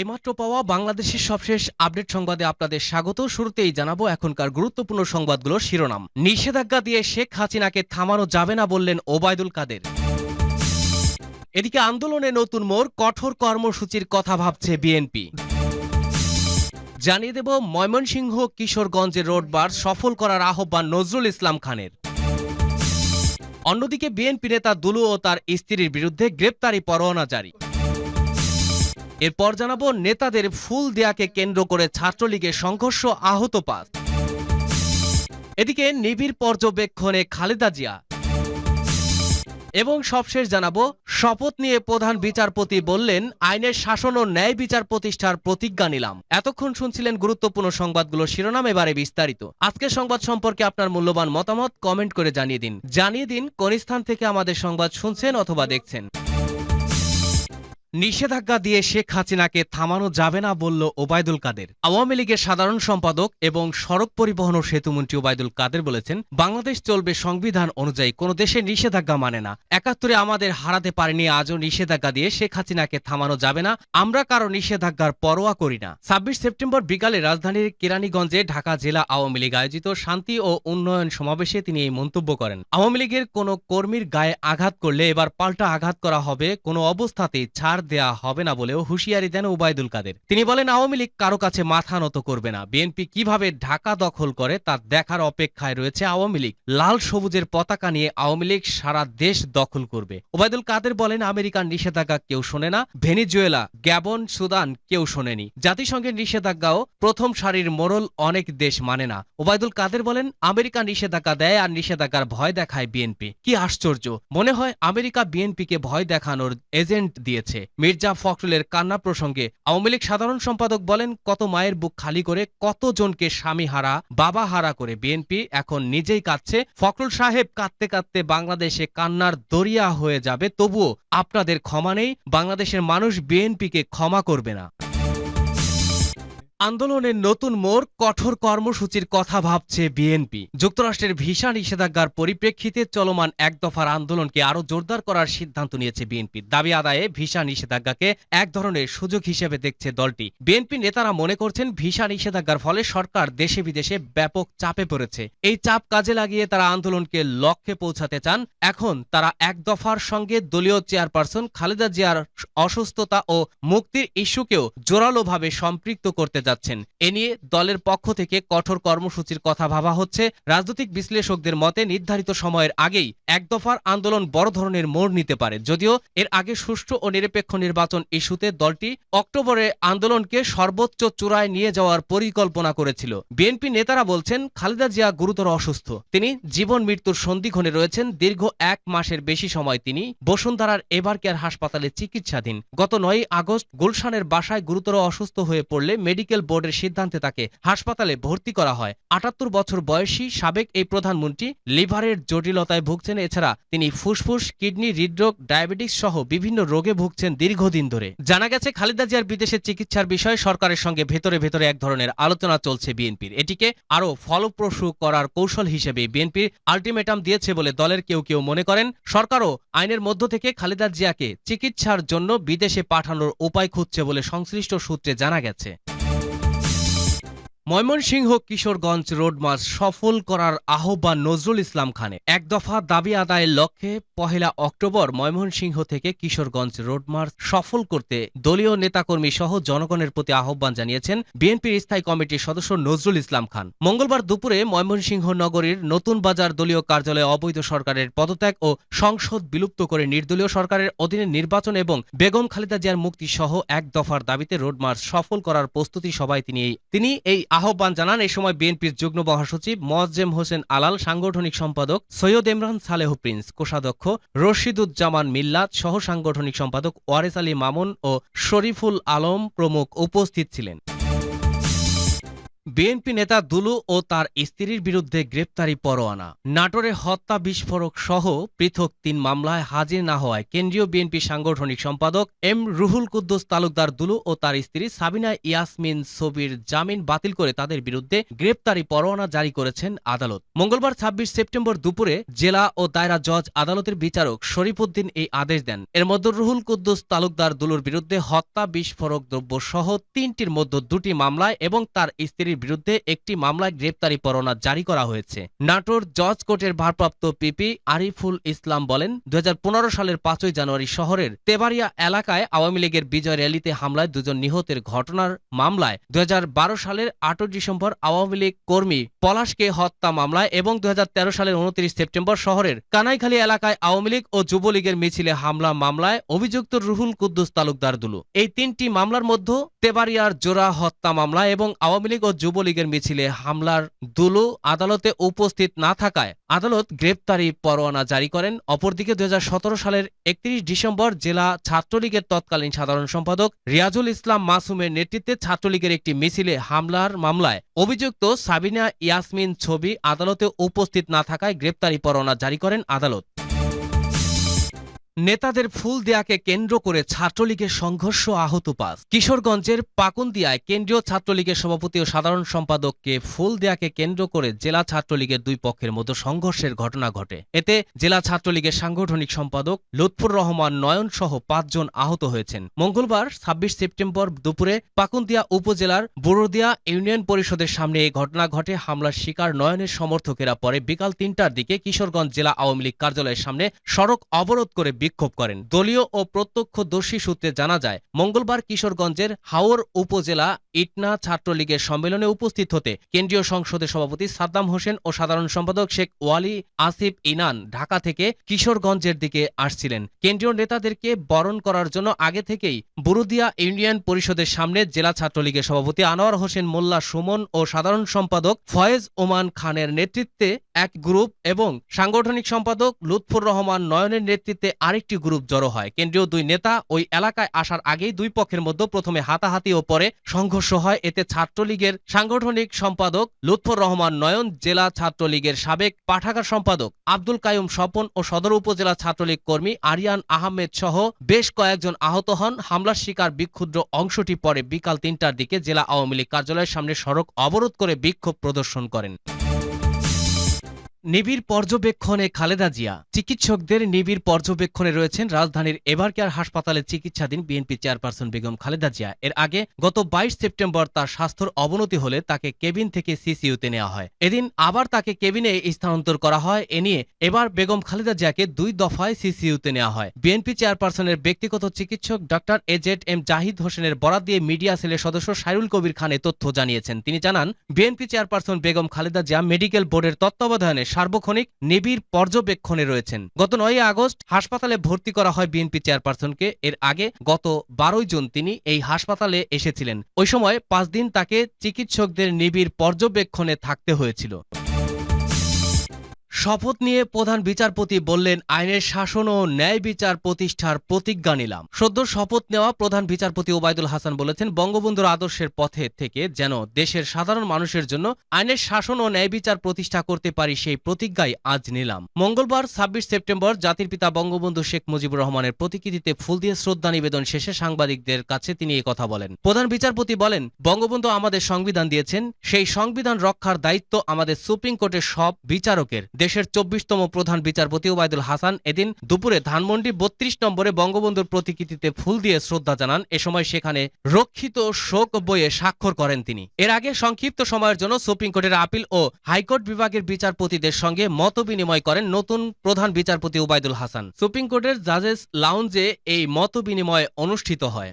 এইমাত্র পাওয়া বাংলাদেশের সবশেষ আপডেট সংবাদে আপনাদের স্বাগত। শুরুতেই জানাব এখনকার গুরুত্বপূর্ণ সংবাদগুলোর শিরোনাম। নিষেধাজ্ঞা দিয়ে শেখ হাসিনাকে থামানো যাবে না বললেন ওবায়দুল কাদের। এদিকে আন্দোলনে নতুন মোড়, কঠোর কর্মসূচির কথা ভাবছে বিএনপি। জানিয়ে দেব ময়মনসিংহ কিশোরগঞ্জের রোডবার সফল করার আহ্বান নজরুল ইসলাম খানের। অন্যদিকে বিএনপি নেতা দুলু ও তার স্ত্রীর বিরুদ্ধে গ্রেপ্তারি পরোয়ানা জারি। এরপর জানাব নেতাদের ফুল দেয়াকে কেন্দ্র করে ছাত্রলীগের সংঘর্ষ আহত পাঁচ। এদিকে নিবিড় পর্যবেক্ষণে খালেদা জিয়া। এবং সবশেষ জানাব, শপথ নিয়ে প্রধান বিচারপতি বললেন, আইনের শাসন ও ন্যায় বিচার প্রতিষ্ঠার প্রতিজ্ঞা নিলাম। এতক্ষণ শুনছিলেন গুরুত্বপূর্ণ সংবাদগুলো শিরোনাম এবারে বিস্তারিত। আজকের সংবাদ সম্পর্কে আপনার মূল্যবান মতামত কমেন্ট করে জানিয়ে দিন। জানিয়ে দিন কোন স্থান থেকে আমাদের সংবাদ শুনছেন অথবা দেখছেন। নিষেধাজ্ঞা দিয়ে শেখ হাসিনাকে থামানো যাবে না বলল ওবায়দুল কাদের। আওয়ামী লীগের সাধারণ সম্পাদক এবং সড়ক পরিবহন ও সেতুমন্ত্রী ওবায়দুল কাদের বলেছেন, বাংলাদেশ চলবে সংবিধান অনুযায়ী, কোনো দেশে নিষেধাজ্ঞা মানে না। একাত্তরে আমাদের হারাতে পারেনি, আজও নিষেধাজ্ঞা দিয়ে শেখ হাসিনাকে থামানো যাবে না, আমরা কারও নিষেধাজ্ঞার পরোয়া করি না। ছাব্বিশ সেপ্টেম্বর বিকালে রাজধানীর কেরানীগঞ্জে ঢাকা জেলা আওয়ামী লীগ আয়োজিত শান্তি ও উন্নয়ন সমাবেশে তিনি এই মন্তব্য করেন। আওয়ামী লীগের কোনো কর্মীর গায়ে আঘাত করলে এবার পাল্টা আঘাত করা হবে, কোনো অবস্থাতেই ছাড় দেয়া হবে না বলেও হুঁশিয়ারি দেন ওবায়দুল কাদের। তিনি বলেন, আওয়ামী লীগ কারও কাছে মাথা নত করবে না। বিএনপি কীভাবে ঢাকা দখল করে তা দেখার অপেক্ষায় রয়েছে আওয়ামী লীগ। লাল সবুজের পতাকা নিয়ে আওয়ামী লীগ সারা দেশ দখল করবে। ওবায়দুল কাদের বলেন, আমেরিকার নিষেধাজ্ঞা কেউ শোনে না, ভেনিজুয়েলা, গ্যাবন, সুদান কেউ শোনেনি। জাতিসংঘের নিষেধাজ্ঞাও প্রথম সারির মোড়ল অনেক দেশ মানে না। ওবায়দুল কাদের বলেন, আমেরিকা নিষেধাজ্ঞা দেয় আর নিষেধাজ্ঞার ভয় দেখায় বিএনপি। কি আশ্চর্য! মনে হয় আমেরিকা বিএনপিকে ভয় দেখানোর এজেন্ট দিয়েছে। মির্জা ফখরুলের কান্না প্রসঙ্গে আওয়ামী লীগ সাধারণ সম্পাদক বলেন, কত মায়ের বুক খালি করে কতজনকে স্বামী হারা, বাবা হারা করে বিএনপি এখন নিজেই কাঁদছে। ফখরুল সাহেব কাঁদতে কাঁদতে বাংলাদেশে কান্নার দরিয়া হয়ে যাবে। তবুও আপনাদের ক্ষমা নেই, বাংলাদেশের মানুষ বিএনপিকে ক্ষমা করবে না। আন্দোলনের নতুন মোড় কঠোর কর্মসূচির কথা ভাবছে বিএনপি। যুক্তরাষ্ট্রের ভিসা নিষেধাজ্ঞার পরিপ্রেক্ষিতে চলমান এক দফার আন্দোলনকে আরও জোরদার করার সিদ্ধান্ত নিয়েছে বিএনপি। দাবি আদায়ে ভিসা নিষেধাজ্ঞাকে এক ধরনের সুযোগ হিসেবে দেখছে দলটি। বিএনপি নেতারা মনে করছেন ভিসা নিষেধাজ্ঞার ফলে সরকার দেশে বিদেশে ব্যাপক চাপে পড়েছে। এই চাপ কাজে লাগিয়ে তারা আন্দোলনকে লক্ষ্যে পৌঁছাতে চান। এখন তারা এক দফার সঙ্গে দলীয় চেয়ারপারসন খালেদা জিয়ার অসুস্থতা ও মুক্তির ইস্যুকেও জোরালোভাবে সম্পৃক্ত করতে যাচ্ছেন। এ নিয়ে দলের পক্ষ থেকে কঠোর কর্মসূচির কথা ভাবা হচ্ছে। রাজনৈতিক বিশ্লেষকদের মতে, নির্ধারিত সময়ের আগেই এক দফার আন্দোলন বড় ধরনের মোড় নিতে পারে। যদিও এর আগে সুষ্ঠু ও নিরপেক্ষ নির্বাচন ইস্যুতে দলটি অক্টোবরে আন্দোলনকে সর্বোচ্চ চূড়ায় নিয়ে যাওয়ার পরিকল্পনা করেছিল। বিএনপি নেতারা বলছেন, খালেদা জিয়া গুরুতর অসুস্থ। তিনি জীবন মৃত্যুর সন্ধিক্ষণে রয়েছেন। দীর্ঘ এক মাসের বেশি সময় তিনি বসুন্ধরার এবার কেয়ার হাসপাতালে চিকিৎসাধীন। গত নয় আগস্ট গুলশানের বাসায় গুরুতর অসুস্থ হয়ে পড়লে মেডিকেল বোর্ডের সিদ্ধান্তে তাকে হাসপাতালে ভর্তি করা হয়। আটাত্তর বছর বয়সী সাবেক এই প্রধানমন্ত্রী লিভারের জটিলতায় ভুগছেন, এছাড়া তিনি ফুসফুস, কিডনি হৃদরোগ, ডায়াবেটিস সহ বিভিন্ন রোগে ভুগছেন দীর্ঘদিন ধরে। জানা গেছে, খালেদা জিয়ার বিদেশে চিকিৎসার বিষয়ে সরকারের সঙ্গে ভেতরে ভেতরে এক ধরনের আলোচনা চলছে বিএনপির। এটিকে আরও ফলপ্রসূ করার কৌশল হিসেবে বিএনপির আলটিমেটাম দিয়েছে বলে দলের কেউ কেউ মনে করেন। সরকারও আইনের মধ্য থেকে খালেদা জিয়াকে চিকিৎসার জন্য বিদেশে পাঠানোর উপায় খুঁজছে বলে সংশ্লিষ্ট সূত্রে জানা গেছে। ময়মনসিংহ কিশোরগঞ্জ রোড মার্চ সফল করার আহ্বান নজরুল ইসলাম খানে এক দফা দাবি আদায়ের লক্ষ্যে পহেলা অক্টোবর ময়মনসিংহ থেকে কিশোরগঞ্জ রোড মার্চ সফল করতে দলীয় নেতাকর্মী সহ জনগণের প্রতি আহ্বান জানিয়েছেন বিএনপির স্থায়ী কমিটির সদস্য নজরুল ইসলাম খান। মঙ্গলবার দুপুরে ময়মনসিংহ নগরীর নতুন বাজার দলীয় কার্যালয়ে অবৈধ সরকারের পদত্যাগ ও সংসদ বিলুপ্ত করে নির্দলীয় সরকারের অধীনে নির্বাচন এবং বেগম খালেদা জিয়ার মুক্তি সহ এক দফার দাবিতে রোড মার্চ সফল করার প্রস্তুতি সভায় তিনি তিনি এই আহ্বান জানান এ সময় বিএনপির যুগ্ম মহাসচিব মোয়াজ্জেম হোসেন আলাল, সাংগঠনিক সম্পাদক সৈয়দ ইমরান সালেহ প্রিন্স, কোষাধ্যক্ষ রশিদুজ্জামান মিল্লাত সহ সাংগঠনিক সম্পাদক ওয়ারেস আলী মামুন ও শরীফুল আলম প্রমুখ উপস্থিত ছিলেন। বিএনপি নেতা দুলু ও তার স্ত্রীর বিরুদ্ধে গ্রেপ্তারি পরোয়ানা। নাটোরে হত্যা বিস্ফোরক সহ পৃথক তিন মামলায় হাজির না হওয়ায় কেন্দ্রীয় বিএনপি সাংগঠনিক সম্পাদক এম রুহুল কুদ্দুস তালুকদার দুলু ও তার স্ত্রী সাবিনা ইয়াসমিন ছবির জামিন বাতিল করে তাদের বিরুদ্ধে গ্রেপ্তারি পরোয়ানা জারি করেছেন আদালত। মঙ্গলবার ছাব্বিশ সেপ্টেম্বর দুপুরে জেলা ও দায়রা জজ আদালতের বিচারক শরীফুদ্দিন এই আদেশ দেন। এর মধ্যে রুহুল কুদ্দুস তালুকদার দুলুর বিরুদ্ধে হত্যা বিস্ফোরক দ্রব্য সহ তিনটির মধ্যে দুটি মামলায় এবং তার স্ত্রীর বিরুদ্ধে একটি মামলায় গ্রেপ্তারি পরোয়ানা জারি করা হয়েছে। নাটোর জজ কোর্টের ভারপ্রাপ্ত পিপি আরিফুল ইসলাম বলেন দু হাজার পনেরো সালের পাঁচই জানুয়ারি শহরের তেবাড়িয়া এলাকায় আওয়ামী লীগের বিজয় র্যালিতে হামলায় দুজন নিহতের ঘটনার মামলায় দু হাজার বারো সালের আটই ডিসেম্বর আওয়ামী লীগ কর্মী পলাশকে হত্যা মামলায় এবং দু হাজার তেরো সালের উনত্রিশ সেপ্টেম্বর শহরের কানাইখালী এলাকায় আওয়ামী লীগ ও যুবলীগের মিছিলে হামলা মামলায় অভিযুক্ত রুহুল কুদ্দুস তালুকদার দুলু। এই তিনটি মামলার মধ্যে তেবাড়িয়ার জোড়া হত্যা মামলা এবং আওয়ামী লীগ ও যুবলীগের মিছিলে হামলার দুলু আদালতে উপস্থিত না থাকায় আদালত গ্রেপ্তারি পরোয়ানা জারি করেন। অপরদিকে দুহাজার সতেরো সালের একত্রিশ ডিসেম্বর জেলা ছাত্রলীগের তৎকালীন সাধারণ সম্পাদক রিয়াজুল ইসলাম মাসুমের নেতৃত্বে ছাত্রলীগের একটি মিছিলে হামলার মামলায় অভিযুক্ত সাবিনা ইয়াসমিন ছবি আদালতে উপস্থিত না থাকায় গ্রেপ্তারি পরোয়ানা জারি করেন আদালত। নেতাদের ফুল দেয়াকে কেন্দ্র করে ছাত্রলীগের সংঘর্ষ আহত পাঁচ। কিশোরগঞ্জের পাকুন্দিয়ায় কেন্দ্রীয় ছাত্রলীগের সভাপতি ও সাধারণ সম্পাদককে ফুল দেয়াকে কেন্দ্র করে জেলা ছাত্রলীগের দুই পক্ষের মধ্যে সংঘর্ষের ঘটনা ঘটে। এতে জেলা ছাত্রলীগের সাংগঠনিক সম্পাদক লুৎফুর রহমান নয়ন সহ পাঁচজন আহত হয়েছেন। মঙ্গলবার, ছাব্বিশ সেপ্টেম্বর দুপুরে পাকুন্দিয়া উপজেলার বুরুদিয়া ইউনিয়ন পরিষদের সামনে এই ঘটনা ঘটে। হামলার শিকার নয়নের সমর্থকেরা পরে বিকাল তিনটার দিকে কিশোরগঞ্জ জেলা আওয়ামী লীগ কার্যালয়ের সামনে সড়ক অবরোধ করে বিক্ষোভ করেন। দলীয় ও প্রত্যক্ষদর্শী সূত্রে জানা যায়, মঙ্গলবার কিশোরগঞ্জের হাওর উপজেলা ইটনা ছাত্রলীগের সম্মেলনে উপস্থিত হতে কেন্দ্রীয় সংসদের সভাপতি সাদ্দাম হোসেন ও সাধারণ সম্পাদক শেখ ওয়ালি আসিফ ইনান ঢাকা থেকে কিশোরগঞ্জের দিকে আসছিলেন। কেন্দ্রীয় নেতাদেরকে বরণ করার জন্য আগে থেকেই বুরুদিয়া ইউনিয়ন পরিষদের সামনে জেলা ছাত্রলীগের সভাপতি আনোয়ার হোসেন, মোল্লা সুমন ও সাধারণ সম্পাদক ফয়েজ ওমান খানের নেতৃত্বে এক গ্রুপ এবং সাংগঠনিক সম্পাদক লুৎফুর রহমান নয়নের নেতৃত্বে আরেকটি গ্রুপ জড়ো হয়। কেন্দ্রীয় দুই নেতা ওই এলাকায় আসার আগেই দুই পক্ষের মধ্যে প্রথমে হাতাহাতি ও পরে সংঘর্ষ হয়। এতে ছাত্রলীগের সাংগঠনিক সম্পাদক লুৎফর রহমান নয়ন, জেলা ছাত্রলীগের সাবেক পাঠাগার সম্পাদক আব্দুল কায়ুম স্বপন ও সদর উপজেলা ছাত্রলীগ কর্মী আরিয়ান আহমেদ সহ বেশ কয়েকজন আহত হন। হামলার শিকার বিক্ষুদ্র অংশটি পরে বিকাল তিনটার দিকে জেলা আওয়ামী লীগ কার্যালয়ের সামনে সড়ক অবরোধ করে বিক্ষোভ প্রদর্শন করেন। নিবিড় পর্যবেক্ষণে খালেদা জিয়া। চিকিৎসকদের নিবিড় পর্যবেক্ষণে রয়েছেন রাজধানীর এবারকেয়ার হাসপাতালে চিকিৎসাধীন বিএনপি চেয়ারপারসন বেগম খালেদা জিয়া। এর আগে গত বাইশ সেপ্টেম্বর তার স্বাস্থ্যর অবনতি হলে তাকে কেবিন থেকে সিসিইউতে নেওয়া হয়। এদিন আবার তাকে কেবিনে স্থানান্তর করা হয়। এ নিয়ে এবার বেগম খালেদা জিয়াকে দুই দফায় সিসিইউতে নেওয়া হয়। বিএনপি চেয়ারপারসনের ব্যক্তিগত চিকিৎসক ডক্টর এজেড এম জাহিদ হোসেনের বরাদ দিয়ে মিডিয়া সেলের সদস্য সাইরুল কবির খান তথ্য জানিয়েছেন। তিনি জানান, BNP chairperson Begum Khaleda Zia medical বোর্ডের তত্ত্বাবধানে সার্বক্ষণিক নিবিড় পর্যবেক্ষণে রয়েছেন। গত নয় আগস্ট হাসপাতালে ভর্তি করা হয় বিএনপি চেয়ারপারসনকে। এর আগে গত বারোই জুন তিনি এই হাসপাতালে এসেছিলেন। ওই সময় পাঁচ দিন তাকে চিকিৎসকদের নিবিড় পর্যবেক্ষণে থাকতে হয়েছিল। শপথ নিয়ে প্রধান বিচারপতি বললেন, আইনের শাসন ও ন্যায় বিচার প্রতিষ্ঠার প্রতিজ্ঞা নিলাম। সদ্য শপথ নেওয়া প্রধান বিচারপতি ওবায়দুল হাসান বলেছেন, বঙ্গবন্ধুর আদর্শের পথে থেকে যেন দেশের সাধারণ মানুষের জন্য আইনের শাসন ও ন্যায় বিচার প্রতিষ্ঠা করতে পারি, সেই প্রতিজ্ঞাই আজ নিলাম। মঙ্গলবার, ছাব্বিশ সেপ্টেম্বর, জাতির পিতা বঙ্গবন্ধু শেখ মুজিবুর রহমানের প্রতিকৃতিতে ফুল দিয়ে শ্রদ্ধা নিবেদন শেষে সাংবাদিকদের কাছে তিনি কথা বলেন। প্রধান বিচারপতি বলেন, বঙ্গবন্ধু আমাদের সংবিধান দিয়েছেন, সেই সংবিধান রক্ষার দায়িত্ব আমাদের সুপ্রিম কোর্টের সব বিচারকের। দেশের চব্বিশতম প্রধান বিচারপতি ওবায়দুল হাসান এদিন দুপুরে ধানমন্ডি বত্রিশ নম্বরে বঙ্গবন্ধুর প্রতিকৃতিতে ফুল দিয়ে শ্রদ্ধা জানান। এ সময় সেখানে রক্ষিত শোক বইয়ে স্বাক্ষর করেন তিনি। এর আগে সংক্ষিপ্ত সময়ের জন্য সুপ্রিম কোর্টের আপিল ও হাইকোর্ট বিভাগের বিচারপতিদের সঙ্গে মত বিনিময় করেন নতুন প্রধান বিচারপতি ওবায়দুল হাসান। সুপ্রিম কোর্টের জাজেস লাউঞ্জে এই মত বিনিময় অনুষ্ঠিত হয়।